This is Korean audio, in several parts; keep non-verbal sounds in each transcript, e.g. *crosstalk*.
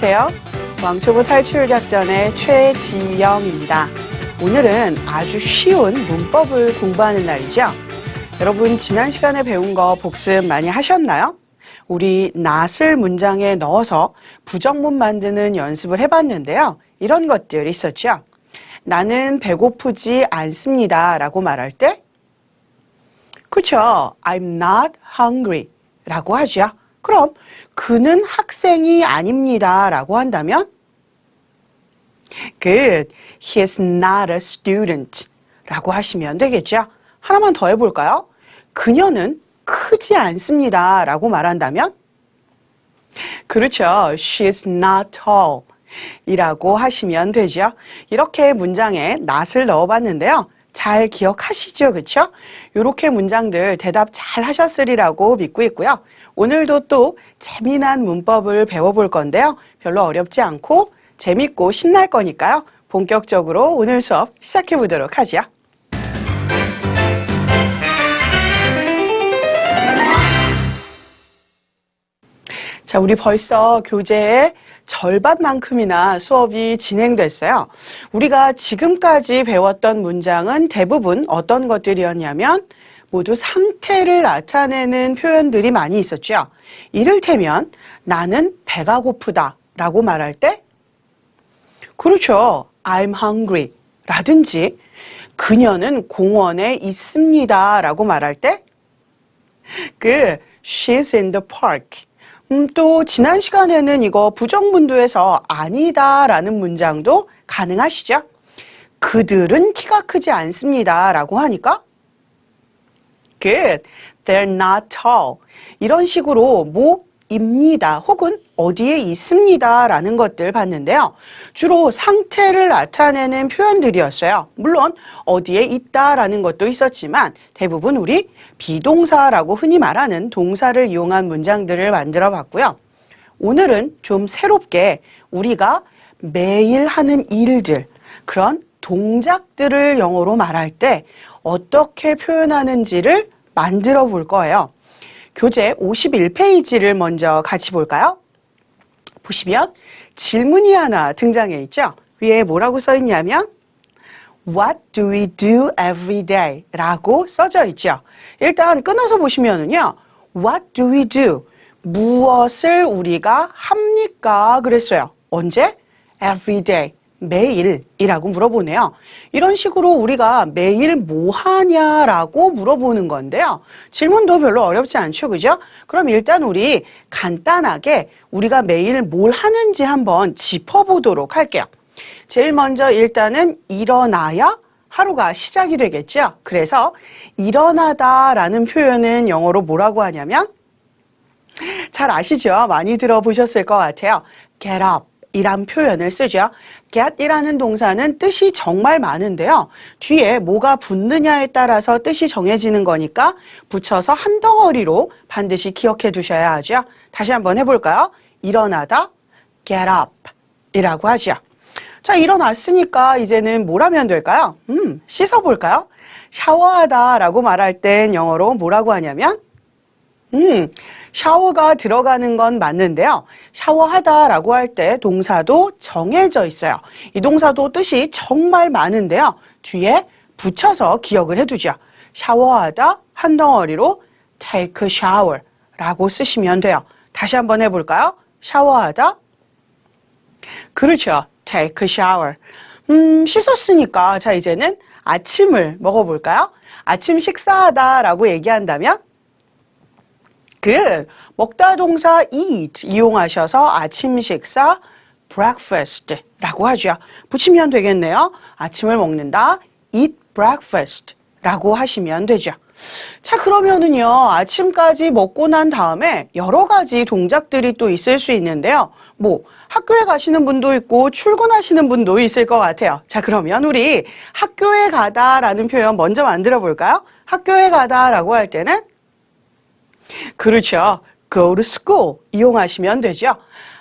안녕하세요. 왕초보 탈출 작전의 최지영입니다. 오늘은 아주 쉬운 문법을 공부하는 날이죠. 여러분 지난 시간에 배운 거 복습 많이 하셨나요? 우리 not을 문장에 넣어서 부정문 만드는 연습을 해봤는데요. 이런 것들 있었죠. 나는 배고프지 않습니다. 라고 말할 때, 그쵸. I'm not hungry. 라고 하죠. 그럼, 그는 학생이 아닙니다. 라고 한다면, good. He is not a student. 라고 하시면 되겠죠. 하나만 더 해볼까요? 그녀는 크지 않습니다. 라고 말한다면, 그렇죠. She is not tall. 이라고 하시면 되죠. 이렇게 문장에 not을 넣어봤는데요. 잘 기억하시죠? 그렇죠? 이렇게 문장들 대답 잘 하셨으리라고 믿고 있고요. 오늘도 또 재미난 문법을 배워볼 건데요. 별로 어렵지 않고 재밌고 신날 거니까요. 본격적으로 오늘 수업 시작해 보도록 하죠. 자, 우리 벌써 교재의 절반만큼이나 수업이 진행됐어요. 우리가 지금까지 배웠던 문장은 대부분 어떤 것들이었냐면 모두 상태를 나타내는 표현들이 많이 있었죠. 이를테면 나는 배가 고프다 라고 말할 때 그렇죠. I'm hungry 라든지 그녀는 공원에 있습니다 라고 말할 때 그 she's in the park 음, 또 지난 시간에는 이거 부정문도에서 아니다 라는 문장도 가능하시죠? 그들은 키가 크지 않습니다. 라고 하니까 good, they're not tall. 이런 식으로 뭐 입니다 혹은 어디에 있습니다 라는 것들 봤는데요. 주로 상태를 나타내는 표현들이었어요. 물론 어디에 있다 라는 것도 있었지만 대부분 우리 비동사라고 흔히 말하는 동사를 이용한 문장들을 만들어 봤고요. 오늘은 좀 새롭게 우리가 매일 하는 일들, 그런 동작들을 영어로 말할 때 어떻게 표현하는지를 만들어 볼 거예요. 교재 51페이지를 먼저 같이 볼까요? 보시면 질문이 하나 등장해 있죠? 위에 뭐라고 써 있냐면 What do we do every day? 라고 써져 있죠. 일단 끊어서 보시면은요. What do we do? 무엇을 우리가 합니까? 그랬어요. 언제? Every day. 매일이라고 물어보네요. 이런 식으로 우리가 매일 뭐 하냐라고 물어보는 건데요. 질문도 별로 어렵지 않죠. 그죠? 그럼 일단 우리 간단하게 우리가 매일 뭘 하는지 한번 짚어보도록 할게요. 제일 먼저 일단은 일어나야 하루가 시작이 되겠죠. 그래서 일어나다라는 표현은 영어로 뭐라고 하냐면 잘 아시죠? 많이 들어보셨을 것 같아요. get up 이란 표현을 쓰죠. Get이라는 동사는 뜻이 정말 많은데요. 뒤에 뭐가 붙느냐에 따라서 뜻이 정해지는 거니까 붙여서 한 덩어리로 반드시 기억해 두셔야 하죠. 다시 한번 해볼까요? 일어나다 get up 이라고 하죠. 자, 일어났으니까 이제는 뭘 하면 될까요? 음, 씻어볼까요? 샤워하다 라고 말할 땐 영어로 뭐라고 하냐면, 음, 샤워가 들어가는 건 맞는데요. 샤워하다 라고 할 때 동사도 정해져 있어요. 이 동사도 뜻이 정말 많은데요. 뒤에 붙여서 기억을 해두죠. 샤워하다 한 덩어리로 take shower 라고 쓰시면 돼요. 다시 한번 해볼까요? 샤워하다. 그렇죠. take shower. 음, 씻었으니까 자 이제는 아침을 먹어볼까요? 아침 식사하다 라고 얘기한다면 그 먹다 동사 eat 이용하셔서 아침 식사 breakfast 라고 하죠. 붙이면 되겠네요. 아침을 먹는다 eat breakfast 라고 하시면 되죠. 자, 그러면은요, 아침까지 먹고 난 다음에 여러 가지 동작들이 또 있을 수 있는데요. 뭐, 학교에 가시는 분도 있고 출근하시는 분도 있을 것 같아요. 자, 그러면 우리 학교에 가다 라는 표현 먼저 만들어 볼까요? 학교에 가다 라고 할 때는 그렇죠. go to school 이용하시면 되죠.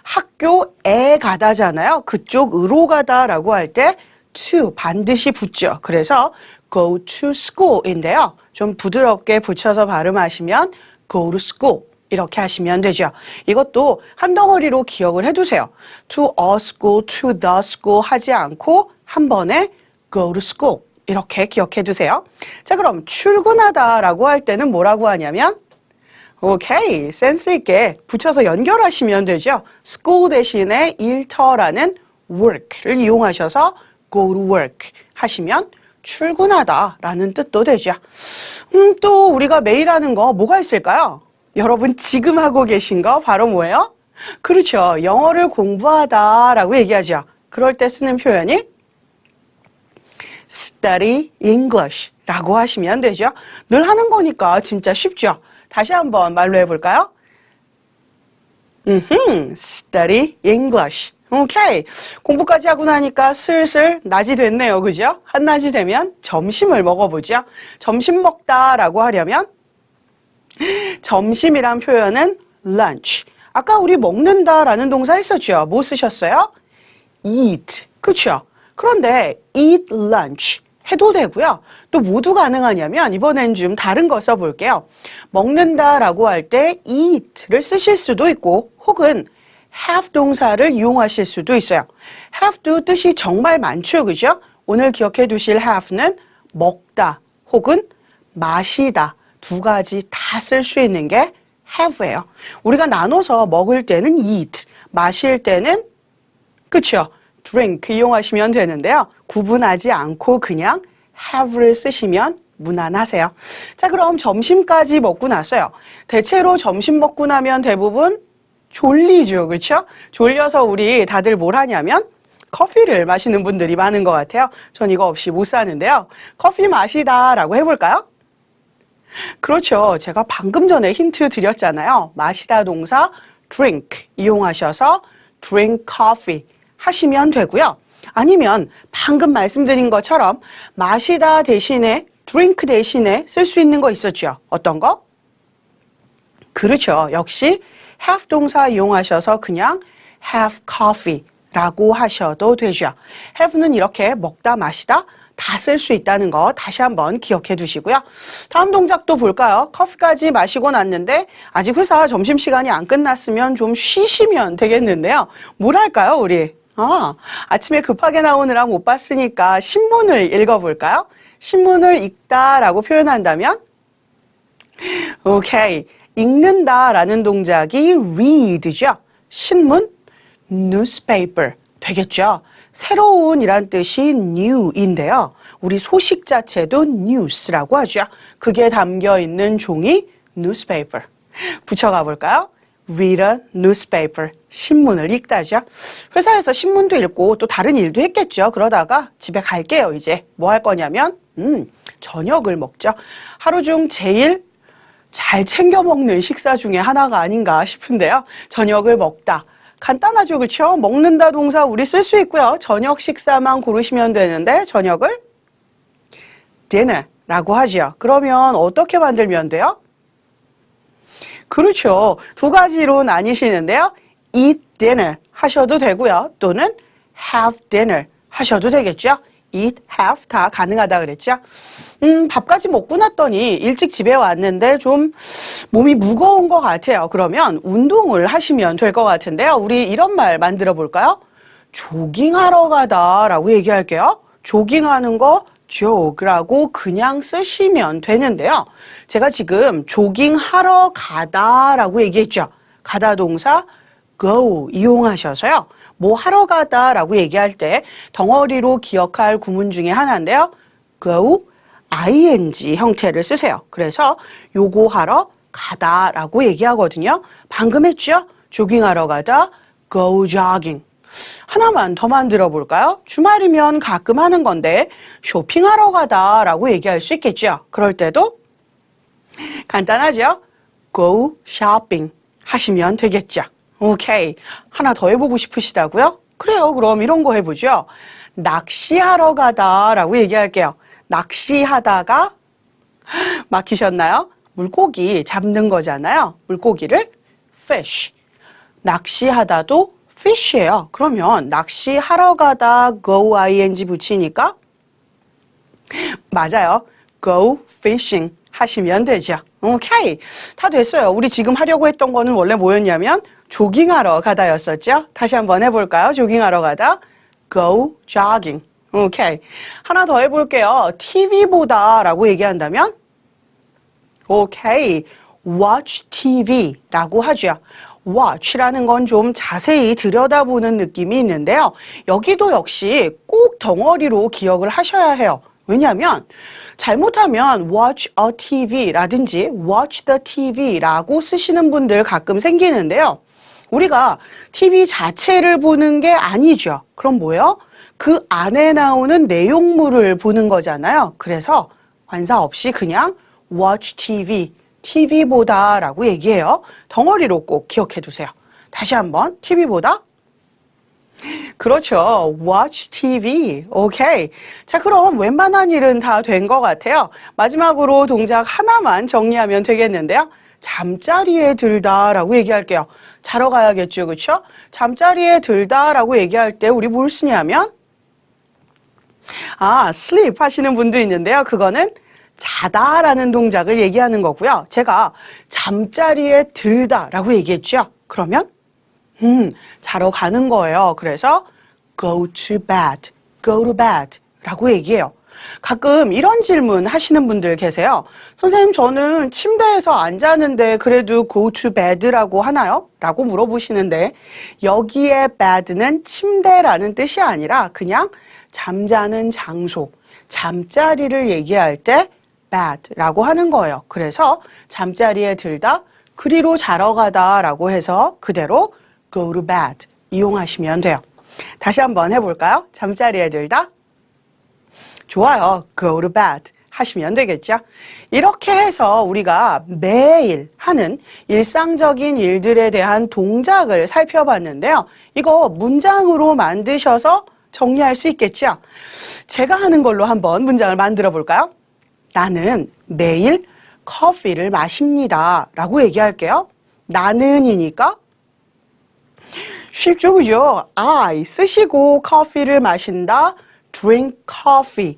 학교에 가다잖아요. 그쪽으로 가다라고 할 때 to 반드시 붙죠. 그래서 go to school인데요. 좀 부드럽게 붙여서 발음하시면 go to school 이렇게 하시면 되죠. 이것도 한 덩어리로 기억을 해두세요. to a school, to the school 하지 않고 한 번에 go to school 이렇게 기억해 두세요. 자, 그럼 출근하다라고 할 때는 뭐라고 하냐면 오케이, 센스 있게 붙여서 연결하시면 되죠. school 대신에 일터라는 work를 이용하셔서 go to work 하시면 출근하다라는 뜻도 되죠. 음, 또 우리가 매일 하는 거 뭐가 있을까요? 여러분 지금 하고 계신 거 바로 뭐예요? 그렇죠. 영어를 공부하다라고 얘기하죠. 그럴 때 쓰는 표현이 study English 라고 하시면 되죠. 늘 하는 거니까 진짜 쉽죠. 다시 한번 말로 해볼까요? 음, study English. 오케이. 공부까지 하고 나니까 슬슬 낮이 됐네요. 그죠? 한낮이 되면 점심을 먹어보죠. 점심 먹다라고 하려면 점심이란 표현은 lunch. 아까 우리 먹는다라는 동사 했었죠. 뭐 쓰셨어요? eat. 그렇죠? 그런데 eat lunch 해도 되고요. 또 모두 가능하냐면 이번엔 좀 다른 거 써볼게요. 먹는다라고 할 때 eat를 쓰실 수도 있고 혹은 have 동사를 이용하실 수도 있어요. have도 뜻이 정말 많죠. 그죠? 오늘 기억해 두실 have는 먹다 혹은 마시다 두 가지 다 쓸 수 있는 게 have예요. 우리가 나눠서 먹을 때는 eat, 마실 때는 그쵸? Drink 이용하시면 되는데요. 구분하지 않고 그냥 have를 쓰시면 무난하세요. 자, 그럼 점심까지 먹고 났어요. 대체로 점심 먹고 나면 대부분 졸리죠. 그렇죠? 졸려서 우리 다들 뭘 하냐면 커피를 마시는 분들이 많은 것 같아요. 전 이거 없이 못 사는데요. 커피 마시다라고 해볼까요? 그렇죠. 제가 방금 전에 힌트 드렸잖아요. 마시다 동사 drink 이용하셔서 drink coffee 하시면 되고요. 아니면 방금 말씀드린 것처럼 마시다 대신에 drink 대신에 쓸 수 있는 거 있었죠. 어떤 거? 그렇죠. 역시 have 동사 이용하셔서 그냥 have coffee 라고 하셔도 되죠. have는 이렇게 먹다 마시다 다 쓸 수 있다는 거 다시 한번 기억해 두시고요. 다음 동작도 볼까요? 커피까지 마시고 났는데 아직 회사 점심시간이 안 끝났으면 좀 쉬시면 되겠는데요. 뭘 할까요, 우리? 아, 아침에 급하게 나오느라 못 봤으니까 신문을 읽어볼까요? 신문을 읽다라고 표현한다면? 오케이. 읽는다라는 동작이 read죠. 신문, newspaper 되겠죠. 새로운이란 뜻이 new인데요. 우리 소식 자체도 news라고 하죠. 그게 담겨 있는 종이 newspaper. 붙여가 볼까요? Read a newspaper. 신문을 읽다죠. 회사에서 신문도 읽고 또 다른 일도 했겠죠. 그러다가 집에 갈게요, 이제. 뭐 할 거냐면, 음, 저녁을 먹죠. 하루 중 제일 잘 챙겨 먹는 식사 중에 하나가 아닌가 싶은데요. 저녁을 먹다. 간단하죠, 그렇죠? 먹는다 동사 우리 쓸 수 있고요. 저녁 식사만 고르시면 되는데 저녁을 dinner라고 하죠. 그러면 어떻게 만들면 돼요? 그렇죠. 두 가지로 나뉘시는데요. eat dinner 하셔도 되고요. 또는 have dinner 하셔도 되겠죠. eat, have 다 가능하다 그랬죠. 음, 밥까지 먹고 났더니 일찍 집에 왔는데 좀 몸이 무거운 것 같아요. 그러면 운동을 하시면 될 것 같은데요. 우리 이런 말 만들어 볼까요? 조깅하러 가다 라고 얘기할게요. 조깅하는 거 jog라고 그냥 쓰시면 되는데요. 제가 지금 조깅하러 가다라고 얘기했죠. 가다 동사 go 이용하셔서요. 뭐 하러 가다라고 얘기할 때 덩어리로 기억할 구문 중에 하나인데요. go ing 형태를 쓰세요. 그래서 요거 하러 가다라고 얘기하거든요. 방금 했죠? 조깅하러 가다 go jogging. 하나만 더 만들어 볼까요? 주말이면 가끔 하는 건데 쇼핑하러 가다 라고 얘기할 수 있겠죠. 그럴 때도 간단하죠? go shopping 하시면 되겠죠. 오케이. 하나 더 해보고 싶으시다고요? 그래요. 그럼 이런 거 해보죠. 낚시하러 가다 라고 얘기할게요. 낚시하다가 *gasps* 막히셨나요? 물고기 잡는 거잖아요. 물고기를 fish. 낚시하다도 fish예요. 그러면 낚시하러 가다 go ing 붙이니까 맞아요. go fishing 하시면 되죠. 오케이. 다 됐어요. 우리 지금 하려고 했던 거는 원래 뭐였냐면 조깅하러 가다였었죠. 다시 한번 해볼까요? 조깅하러 가다. Go jogging. 오케이. 하나 더 해볼게요. TV보다 라고 얘기한다면 오케이. watch TV라고 하죠. Watch라는 건 좀 자세히 들여다보는 느낌이 있는데요. 여기도 역시 꼭 덩어리로 기억을 하셔야 해요. 왜냐하면 잘못하면 watch a TV라든지 watch the TV라고 쓰시는 분들 가끔 생기는데요. 우리가 TV 자체를 보는 게 아니죠. 그럼 뭐예요? 그 안에 나오는 내용물을 보는 거잖아요. 그래서 관사 없이 그냥 watch TV, TV보다 라고 얘기해요. 덩어리로 꼭 기억해 두세요. 다시 한번 TV보다 그렇죠. watch TV. 오케이. 자, 그럼 웬만한 일은 다 된 것 같아요. 마지막으로 동작 하나만 정리하면 되겠는데요. 잠자리에 들다 라고 얘기할게요. 자러 가야겠죠, 그렇죠? 잠자리에 들다 라고 얘기할 때 우리 뭘 쓰냐면 아, sleep 하시는 분도 있는데요. 그거는 자다라는 동작을 얘기하는 거고요. 제가 잠자리에 들다라고 얘기했죠. 그러면 음, 자러 가는 거예요. 그래서 go to bed, go to bed 라고 얘기해요. 가끔 이런 질문 하시는 분들 계세요. 선생님, 저는 침대에서 안 자는데 그래도 go to bed라고 하나요? 라고 물어보시는데 여기에 bed는 침대라는 뜻이 아니라 그냥 잠자는 장소, 잠자리를 얘기할 때 bed라고 하는 거예요. 그래서 잠자리에 들다, 그리로 자러 가다 라고 해서 그대로 go to bed 이용하시면 돼요. 다시 한번 해볼까요? 잠자리에 들다. 좋아요. go to bed 하시면 되겠죠. 이렇게 해서 우리가 매일 하는 일상적인 일들에 대한 동작을 살펴봤는데요. 이거 문장으로 만드셔서 정리할 수 있겠죠. 제가 하는 걸로 한번 문장을 만들어 볼까요? 나는 매일 커피를 마십니다. 라고 얘기할게요. 나는이니까 쉽죠, 그죠? I 쓰시고 커피를 마신다. drink coffee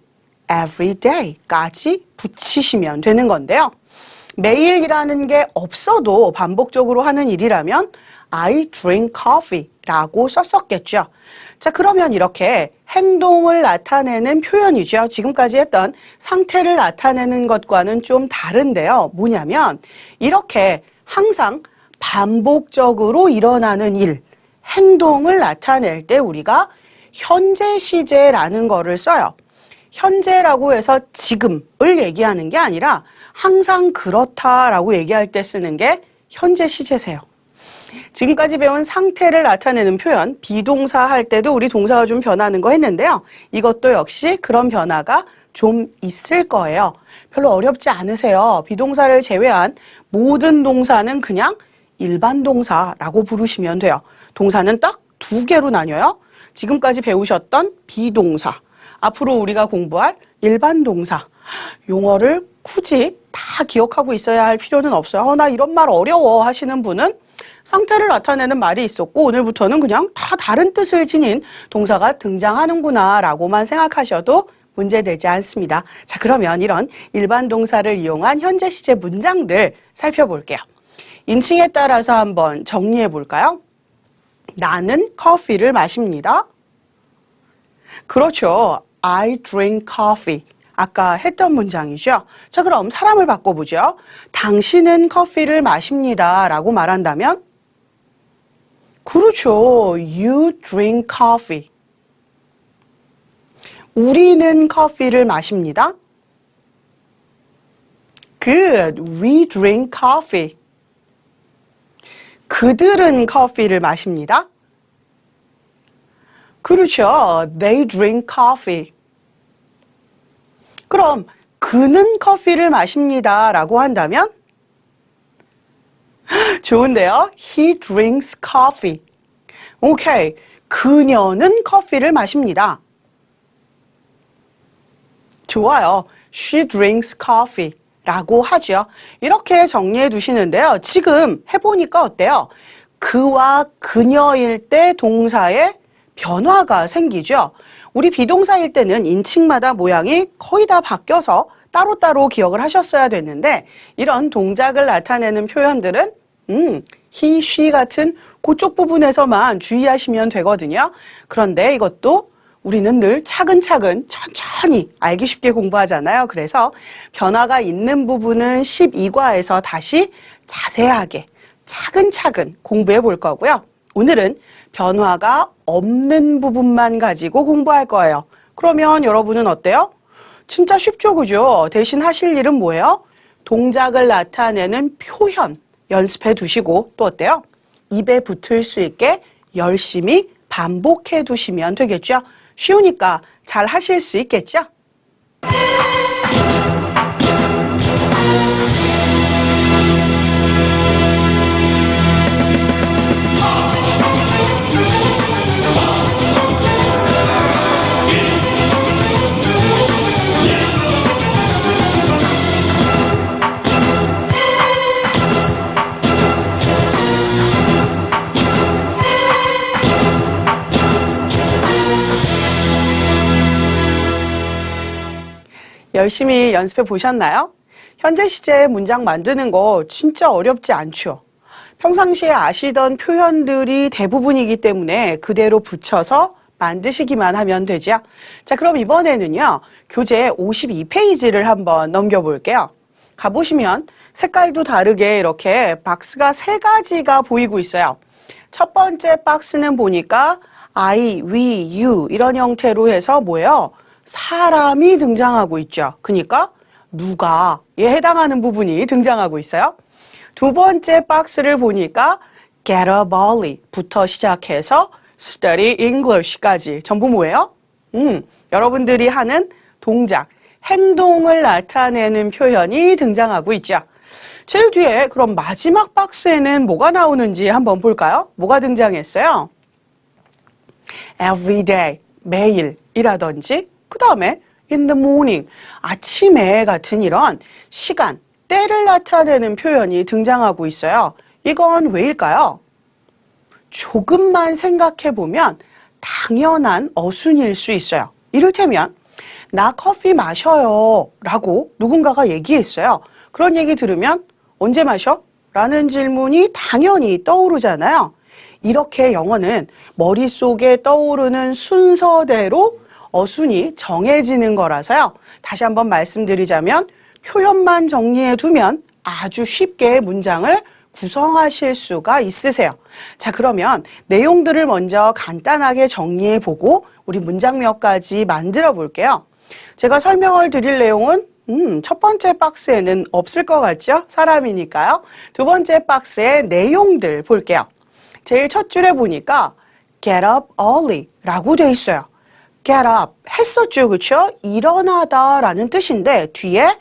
every day까지 붙이시면 되는 건데요. 매일이라는 게 없어도 반복적으로 하는 일이라면 I drink coffee 라고 썼었겠죠. 자, 그러면 이렇게 행동을 나타내는 표현이죠. 지금까지 했던 상태를 나타내는 것과는 좀 다른데요. 뭐냐면 이렇게 항상 반복적으로 일어나는 일, 행동을 나타낼 때 우리가 현재 시제라는 거를 써요. 현재라고 해서 지금을 얘기하는 게 아니라 항상 그렇다라고 얘기할 때 쓰는 게 현재 시제세요. 지금까지 배운 상태를 나타내는 표현, 비동사 할 때도 우리 동사가 좀 변하는 거 했는데요. 이것도 역시 그런 변화가 좀 있을 거예요. 별로 어렵지 않으세요. 비동사를 제외한 모든 동사는 그냥 일반 동사라고 부르시면 돼요. 동사는 딱 두 개로 나뉘어요. 지금까지 배우셨던 비동사, 앞으로 우리가 공부할 일반 동사, 용어를 굳이 다 기억하고 있어야 할 필요는 없어요. 어, 나 이런 말 어려워 하시는 분은 상태를 나타내는 말이 있었고 오늘부터는 그냥 다 다른 뜻을 지닌 동사가 등장하는구나 라고만 생각하셔도 문제되지 않습니다. 자, 그러면 이런 일반 동사를 이용한 현재 시제 문장들 살펴볼게요. 인칭에 따라서 한번 정리해 볼까요? 나는 커피를 마십니다. 그렇죠. I drink coffee. 아까 했던 문장이죠. 자, 그럼 사람을 바꿔보죠. 당신은 커피를 마십니다. 라고 말한다면? 그렇죠. You drink coffee. 우리는 커피를 마십니다. Good. We drink coffee. 그들은 커피를 마십니다. 그렇죠. They drink coffee. 그럼 그는 커피를 마십니다. 라고 한다면? *gasps* 좋은데요. He drinks coffee. 오케이. 그녀는 커피를 마십니다. 좋아요. She drinks coffee. 라고 하죠. 이렇게 정리해 두시는데요. 지금 해보니까 어때요? 그와 그녀일 때 동사에 변화가 생기죠. 우리 비동사일 때는 인칭마다 모양이 거의 다 바뀌어서 따로따로 기억을 하셨어야 됐는데 이런 동작을 나타내는 표현들은 음, he, she 같은 그쪽 부분에서만 주의하시면 되거든요. 그런데 이것도 우리는 늘 차근차근 천천히 알기 쉽게 공부하잖아요. 그래서 변화가 있는 부분은 12과에서 다시 자세하게 차근차근 공부해 볼 거고요. 오늘은 변화가 없는 부분만 가지고 공부할 거예요. 그러면 여러분은 어때요? 진짜 쉽죠, 그죠? 대신 하실 일은 뭐예요? 동작을 나타내는 표현 연습해 두시고 또 어때요? 입에 붙을 수 있게 열심히 반복해 두시면 되겠죠? 쉬우니까 잘 하실 수 있겠죠? 열심히 연습해 보셨나요? 현재 시제 문장 만드는 거 진짜 어렵지 않죠? 평상시에 아시던 표현들이 대부분이기 때문에 그대로 붙여서 만드시기만 하면 되죠. 자, 그럼 이번에는요, 교재 52페이지를 한번 넘겨볼게요. 가보시면 색깔도 다르게 이렇게 박스가 세 가지가 보이고 있어요. 첫 번째 박스는 보니까 I, we, you 이런 형태로 해서 뭐예요? 사람이 등장하고 있죠. 그러니까 누가에 해당하는 부분이 등장하고 있어요. 두 번째 박스를 보니까 get up early부터 시작해서 study English까지 전부 뭐예요? 음, 여러분들이 하는 동작, 행동을 나타내는 표현이 등장하고 있죠. 제일 뒤에 그럼 마지막 박스에는 뭐가 나오는지 한번 볼까요? 뭐가 등장했어요? every day, 매일이라든지 그 다음에 in the morning, 아침에 같은 이런 시간, 때를 나타내는 표현이 등장하고 있어요. 이건 왜일까요? 조금만 생각해 보면 당연한 어순일 수 있어요. 이를테면 나 커피 마셔요 라고 누군가가 얘기했어요. 그런 얘기 들으면 언제 마셔? 라는 질문이 당연히 떠오르잖아요. 이렇게 영어는 머릿속에 떠오르는 순서대로 어순이 정해지는 거라서요. 다시 한번 말씀드리자면 표현만 정리해 두면 아주 쉽게 문장을 구성하실 수가 있으세요. 자, 그러면 내용들을 먼저 간단하게 정리해 보고 우리 문장 몇 가지 만들어 볼게요. 제가 설명을 드릴 내용은 음, 첫 번째 박스에는 없을 것 같죠? 사람이니까요. 두 번째 박스의 내용들 볼게요. 제일 첫 줄에 보니까 get up early 라고 돼 있어요. Get up 했었죠, 그쵸? 일어나다라는 뜻인데 뒤에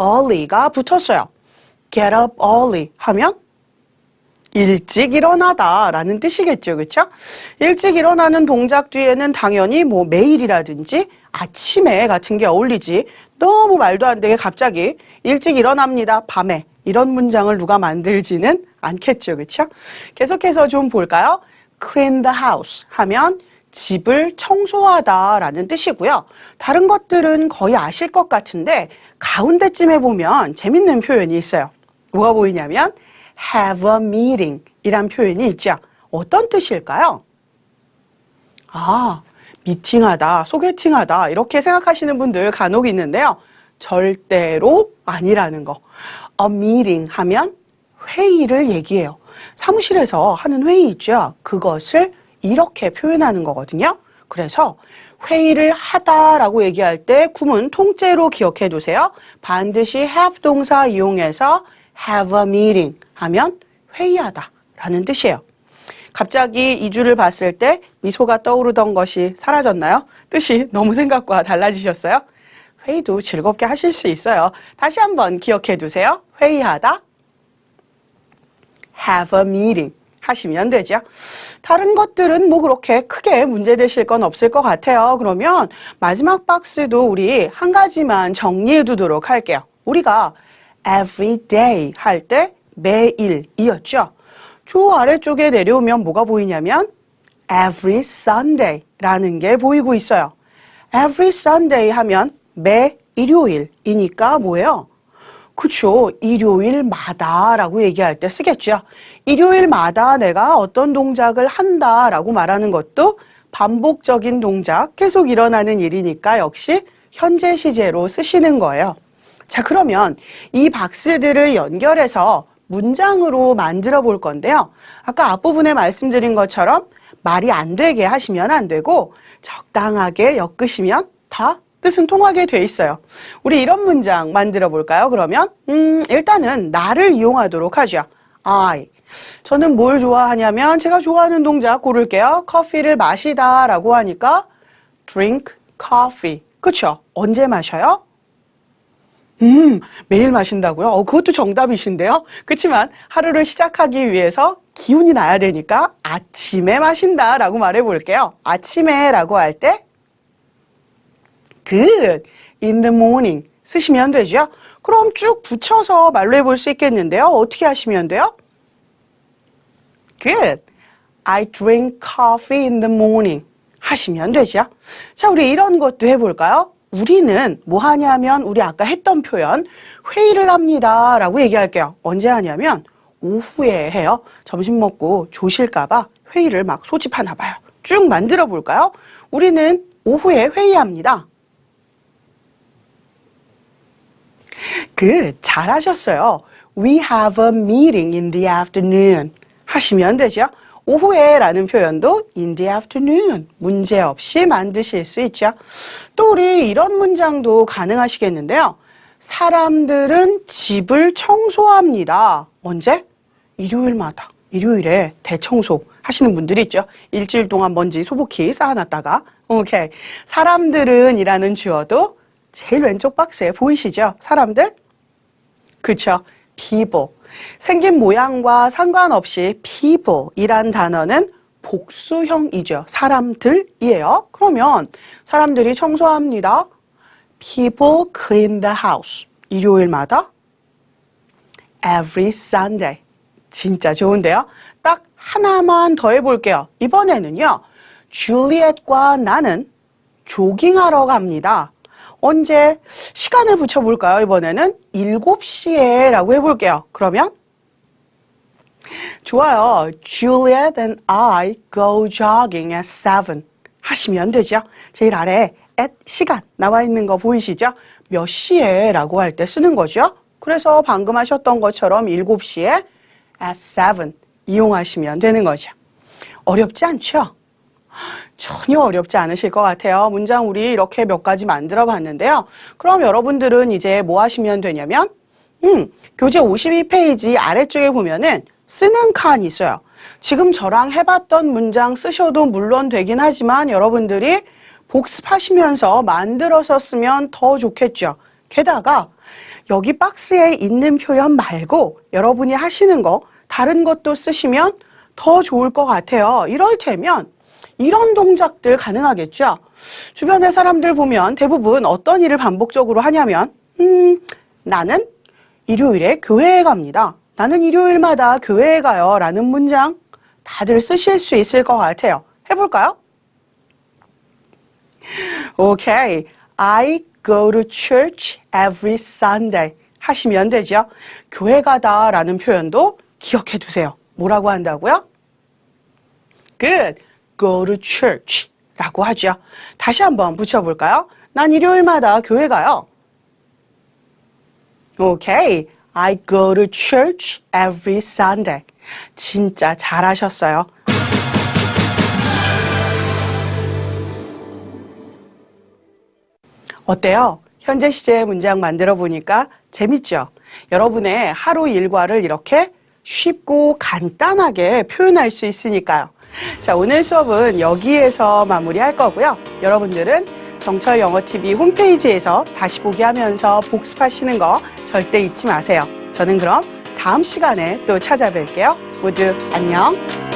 early가 붙었어요. get up early 하면 일찍 일어나다라는 뜻이겠죠, 그쵸? 일찍 일어나는 동작 뒤에는 당연히 뭐 매일이라든지 아침에 같은 게 어울리지 너무 말도 안 되게 갑자기 일찍 일어납니다, 밤에 이런 문장을 누가 만들지는 않겠죠, 그쵸? 계속해서 좀 볼까요? clean the house 하면 집을 청소하다라는 뜻이고요. 다른 것들은 거의 아실 것 같은데 가운데쯤에 보면 재밌는 표현이 있어요. 뭐가 보이냐면 have a meeting 이란 표현이 있죠. 어떤 뜻일까요? 아, 미팅하다, 소개팅하다 이렇게 생각하시는 분들 간혹 있는데요. 절대로 아니라는 거. a meeting 하면 회의를 얘기해요. 사무실에서 하는 회의 있죠. 그것을 이렇게 표현하는 거거든요. 그래서 회의를 하다라고 얘기할 때 구문 통째로 기억해 두세요. 반드시 have 동사 이용해서 have a meeting 하면 회의하다 라는 뜻이에요. 갑자기 이 줄을 봤을 때 미소가 떠오르던 것이 사라졌나요? 뜻이 너무 생각과 달라지셨어요? 회의도 즐겁게 하실 수 있어요. 다시 한번 기억해 두세요. 회의하다. have a meeting. 하시면 되죠. 다른 것들은 뭐 그렇게 크게 문제되실 건 없을 것 같아요. 그러면 마지막 박스도 우리 한 가지만 정리해 두도록 할게요. 우리가 every day 할 때 매일이었죠. 저 아래쪽에 내려오면 뭐가 보이냐면 every Sunday 라는 게 보이고 있어요. every Sunday 하면 매 일요일이니까 뭐예요? 그쵸. 일요일마다 라고 얘기할 때 쓰겠죠. 일요일마다 내가 어떤 동작을 한다 라고 말하는 것도 반복적인 동작, 계속 일어나는 일이니까 역시 현재 시제로 쓰시는 거예요. 자, 그러면 이 박스들을 연결해서 문장으로 만들어 볼 건데요. 아까 앞부분에 말씀드린 것처럼 말이 안 되게 하시면 안 되고 적당하게 엮으시면 다 뜻은 통하게 돼 있어요. 우리 이런 문장 만들어 볼까요? 그러면 음, 일단은 나를 이용하도록 하죠. I. 저는 뭘 좋아하냐면 제가 좋아하는 동작 고를게요. 커피를 마시다 라고 하니까 drink coffee. 그렇죠? 언제 마셔요? 음, 매일 마신다고요? 어, 그것도 정답이신데요? 그렇지만 하루를 시작하기 위해서 기운이 나야 되니까 아침에 마신다 라고 말해 볼게요. 아침에 라고 할 때 good in the morning 쓰시면 되죠. 그럼 쭉 붙여서 말로 해볼 수 있겠는데요. 어떻게 하시면 돼요? good. I drink coffee in the morning 하시면 되죠. 자, 우리 이런 것도 해볼까요? 우리는 뭐 하냐면 우리 아까 했던 표현 회의를 합니다 라고 얘기할게요. 언제 하냐면 오후에 해요. 점심 먹고 조실까봐 회의를 막 소집하나 봐요. 쭉 만들어 볼까요? 우리는 오후에 회의합니다. 그 잘하셨어요. We have a meeting in the afternoon 하시면 되죠. 오후에 라는 표현도 in the afternoon 문제없이 만드실 수 있죠. 또 우리 이런 문장도 가능하시겠는데요. 사람들은 집을 청소합니다. 언제? 일요일마다. 일요일에 대청소 하시는 분들이 있죠. 일주일 동안 먼지 소복히 쌓아놨다가. 오케이. 사람들은 이라는 주어도 제일 왼쪽 박스에 보이시죠? 사람들? 그쵸. people. 생긴 모양과 상관없이 people이란 단어는 복수형이죠. 사람들이에요. 그러면 사람들이 청소합니다. People clean the house. 일요일마다 every Sunday. 진짜 좋은데요? 딱 하나만 더 해볼게요. 이번에는요. 줄리엣과 나는 조깅하러 갑니다. 언제 시간을 붙여볼까요? 이번에는 7시에 라고 해볼게요. 그러면 좋아요. Juliet and I go jogging at 7 하시면 되죠. 제일 아래 at 시간 나와 있는 거 보이시죠? 몇 시에 라고 할 때 쓰는 거죠. 그래서 방금 하셨던 것처럼 7시에 at 7 이용하시면 되는 거죠. 어렵지 않죠? 전혀 어렵지 않으실 것 같아요. 문장 우리 이렇게 몇 가지 만들어 봤는데요. 그럼 여러분들은 이제 뭐 하시면 되냐면, 음, 교재 52페이지 아래쪽에 보면은 쓰는 칸이 있어요. 지금 저랑 해봤던 문장 쓰셔도 물론 되긴 하지만 여러분들이 복습하시면서 만들어서 쓰면 더 좋겠죠. 게다가 여기 박스에 있는 표현 말고 여러분이 하시는 거 다른 것도 쓰시면 더 좋을 것 같아요. 이럴 테면 이런 동작들 가능하겠죠? 주변의 사람들 보면 대부분 어떤 일을 반복적으로 하냐면, 음, 나는 일요일에 교회에 갑니다. 나는 일요일마다 교회에 가요. 라는 문장 다들 쓰실 수 있을 것 같아요. 해볼까요? 오케이. I go to church every Sunday. 하시면 되죠. 교회 가다 라는 표현도 기억해 두세요. 뭐라고 한다고요? Good. Go to church 라고 하죠. 다시 한번 붙여볼까요? 난 일요일마다 교회 가요. 오케이. I go to church every Sunday. 진짜 잘하셨어요. 어때요? 현재 시제 문장 만들어 보니까 재밌죠? 여러분의 하루 일과를 이렇게 쉽고 간단하게 표현할 수 있으니까요. *laughs* 자, 오늘 수업은 여기에서 마무리할 거고요. 여러분들은 정철 영어TV 홈페이지에서 다시 보기 하면서 복습하시는 거 절대 잊지 마세요. 저는 그럼 다음 시간에 또 찾아뵐게요. 모두 안녕.